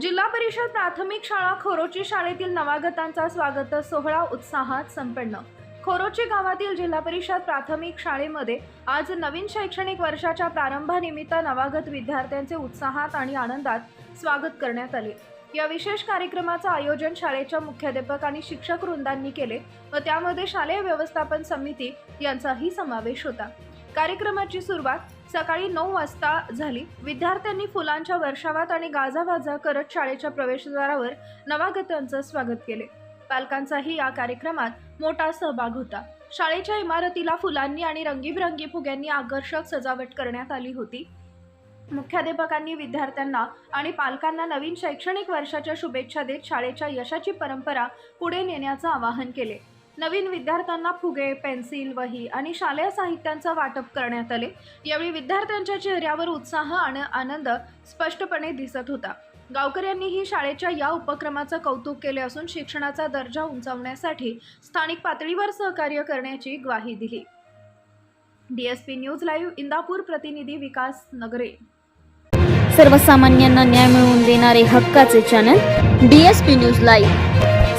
जिल्हा परिषद प्राथमिक शाळा खोरोची शाळेतील नवागतांचा स्वागत सोहळा उत्साहात संपन्न. खोरोची गावातील जिल्हा परिषद प्राथमिक शाळेमध्ये आज नवीन शैक्षणिक वर्षाच्या प्रारंभानिमित्त नवागत विद्यार्थ्यांचे उत्साहात आणि आनंदात स्वागत करण्यात आले. या विशेष कार्यक्रमाचं आयोजन शाळेच्या मुख्याध्यापक आणि शिक्षक वृंदांनी केले व त्यामध्ये शालेय व्यवस्थापन समिती यांचाही समावेश होता. कार्यक्रमाची सुरुवात सकाळी नऊ वाजता झाली. विद्यार्थ्यांनी फुलांच्या वर्षावात आणि गाजावाजा करत शाळेच्या प्रवेशद्वारावर नवागतांचं स्वागत केले. पालकांचाही या कार्यक्रमात मोठा सहभाग होता. शाळेच्या इमारतीला फुलांनी आणि रंगीबिरंगी फुग्यांनी आकर्षक सजावट करण्यात आली होती. मुख्याध्यापकांनी विद्यार्थ्यांना आणि पालकांना नवीन शैक्षणिक वर्षाच्या शुभेच्छा देत शाळेच्या यशाची परंपरा पुढे नेण्याचं आवाहन केले. नवीन विद्यार्थ्यांना फुगे पेन्सिल वही आणि शालेय साहित्यांचं वाटप करण्यात आले. यावेळी विद्यार्थ्यांच्या चेहऱ्यावर उत्साह आणि आनंद स्पष्टपणे दिसत होता. गावकऱ्यांनीही शाळेच्या या उपक्रमाचं कौतुक केले असून शिक्षणाचा दर्जा उंचावण्यासाठी स्थानिक पातळीवर सहकार्य करण्याची ग्वाही दिली. डीएसपी न्यूज लाईव्ह इंदापूर प्रतिनिधी विकास नगरे. सर्वसामान्यांना न्याय मिळवून देणारे हक्काचे channel D S P news live